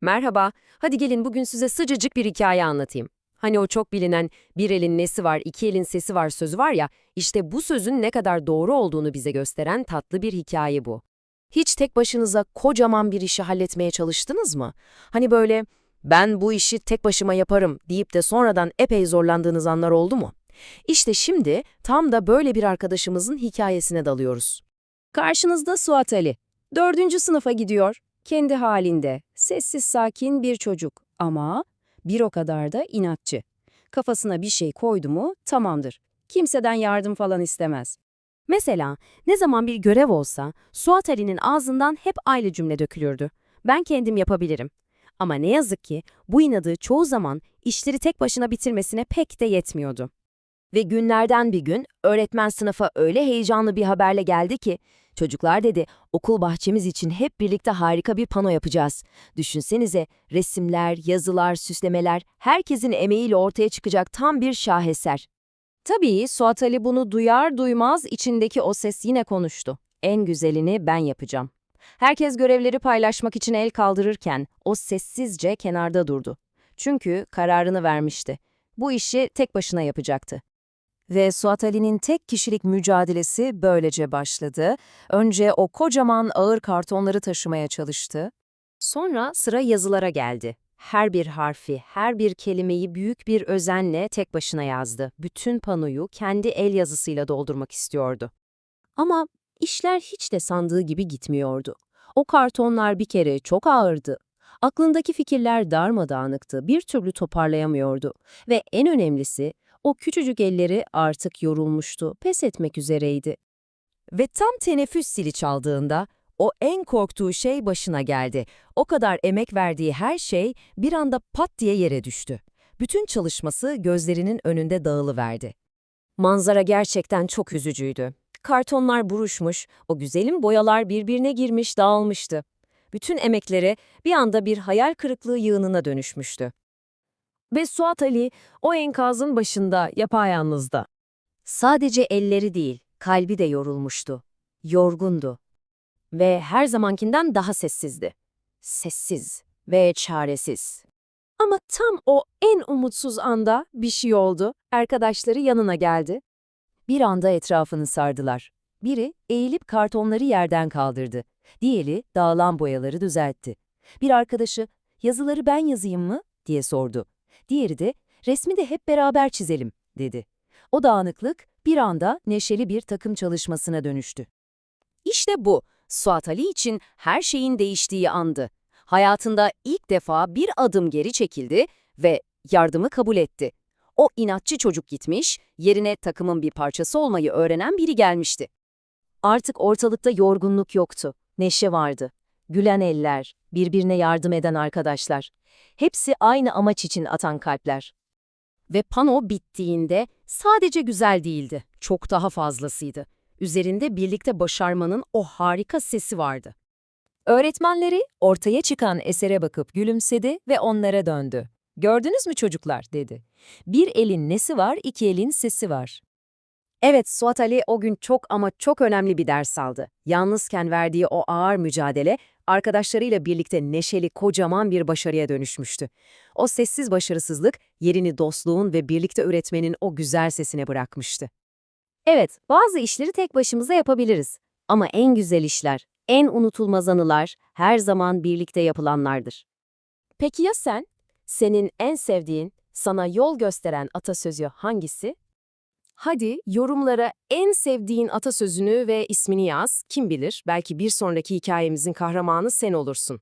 Merhaba, hadi gelin bugün size sıcacık bir hikaye anlatayım. Hani o çok bilinen bir elin nesi var, iki elin sesi var sözü var ya, işte bu sözün ne kadar doğru olduğunu bize gösteren tatlı bir hikaye bu. Hiç tek başınıza kocaman bir işi halletmeye çalıştınız mı? Hani böyle ben bu işi tek başıma yaparım deyip de sonradan epey zorlandığınız anlar oldu mu? İşte şimdi tam da böyle bir arkadaşımızın hikayesine dalıyoruz. Karşınızda Suat Ali. Dördüncü sınıfa gidiyor. Kendi halinde, sessiz sakin bir çocuk ama bir o kadar da inatçı. Kafasına bir şey koydu mu tamamdır. Kimseden yardım falan istemez. Mesela ne zaman bir görev olsa Suat Ali'nin ağzından hep aynı cümle dökülürdü. Ben kendim yapabilirim. Ama ne yazık ki bu inadı çoğu zaman işleri tek başına bitirmesine pek de yetmiyordu. Ve günlerden bir gün öğretmen sınıfa öyle heyecanlı bir haberle geldi ki, çocuklar dedi okul bahçemiz için hep birlikte harika bir pano yapacağız. Düşünsenize resimler, yazılar, süslemeler herkesin emeğiyle ortaya çıkacak tam bir şaheser. Tabii Suat Ali bunu duyar duymaz içindeki o ses yine konuştu. En güzelini ben yapacağım. Herkes görevleri paylaşmak için el kaldırırken o sessizce kenarda durdu. Çünkü kararını vermişti. Bu işi tek başına yapacaktı. Ve Suat Ali'nin tek kişilik mücadelesi böylece başladı. Önce o kocaman ağır kartonları taşımaya çalıştı. Sonra sıra yazılara geldi. Her bir harfi, her bir kelimeyi büyük bir özenle tek başına yazdı. Bütün panoyu kendi el yazısıyla doldurmak istiyordu. Ama işler hiç de sandığı gibi gitmiyordu. O kartonlar bir kere çok ağırdı. Aklındaki fikirler darmadağınıktı, bir türlü toparlayamıyordu. Ve en önemlisi, o küçücük elleri artık yorulmuştu, pes etmek üzereydi. Ve tam teneffüs zili çaldığında o en korktuğu şey başına geldi. O kadar emek verdiği her şey bir anda pat diye yere düştü. Bütün çalışması gözlerinin önünde dağılıverdi. Manzara gerçekten çok üzücüydü. Kartonlar buruşmuş, o güzelim boyalar birbirine girmiş, dağılmıştı. Bütün emekleri bir anda bir hayal kırıklığı yığınına dönüşmüştü. Ve Suat Ali o enkazın başında yapayalnızda. Sadece elleri değil, kalbi de yorulmuştu. Yorgundu. Ve her zamankinden daha sessizdi. Sessiz ve çaresiz. Ama tam o en umutsuz anda bir şey oldu. Arkadaşları yanına geldi. Bir anda etrafını sardılar. Biri eğilip kartonları yerden kaldırdı. Diğeri dağılan boyaları düzeltti. Bir arkadaşı, yazıları ben yazayım mı? diye sordu. Diğeri de, resmi de hep beraber çizelim, dedi. O dağınıklık bir anda neşeli bir takım çalışmasına dönüştü. İşte bu, Suat Ali için her şeyin değiştiği andı. Hayatında ilk defa bir adım geri çekildi ve yardımı kabul etti. O inatçı çocuk gitmiş, yerine takımın bir parçası olmayı öğrenen biri gelmişti. Artık ortalıkta yorgunluk yoktu, neşe vardı. Gülen eller, birbirine yardım eden arkadaşlar. Hepsi aynı amaç için atan kalpler. Ve pano bittiğinde sadece güzel değildi, çok daha fazlasıydı. Üzerinde birlikte başarmanın o harika sesi vardı. Öğretmenleri ortaya çıkan esere bakıp gülümsedi ve onlara döndü. Gördünüz mü çocuklar dedi. Bir elin nesi var, iki elin sesi var. Evet, Suat Ali o gün çok ama çok önemli bir ders aldı. Yalnızken verdiği o ağır mücadele, arkadaşlarıyla birlikte neşeli kocaman bir başarıya dönüşmüştü. O sessiz başarısızlık, yerini dostluğun ve birlikte üretmenin o güzel sesine bırakmıştı. Evet, bazı işleri tek başımıza yapabiliriz. Ama en güzel işler, en unutulmaz anılar her zaman birlikte yapılanlardır. Peki ya sen? Senin en sevdiğin, sana yol gösteren atasözü hangisi? Hadi yorumlara en sevdiğin atasözünü ve ismini yaz. Kim bilir belki bir sonraki hikayemizin kahramanı sen olursun.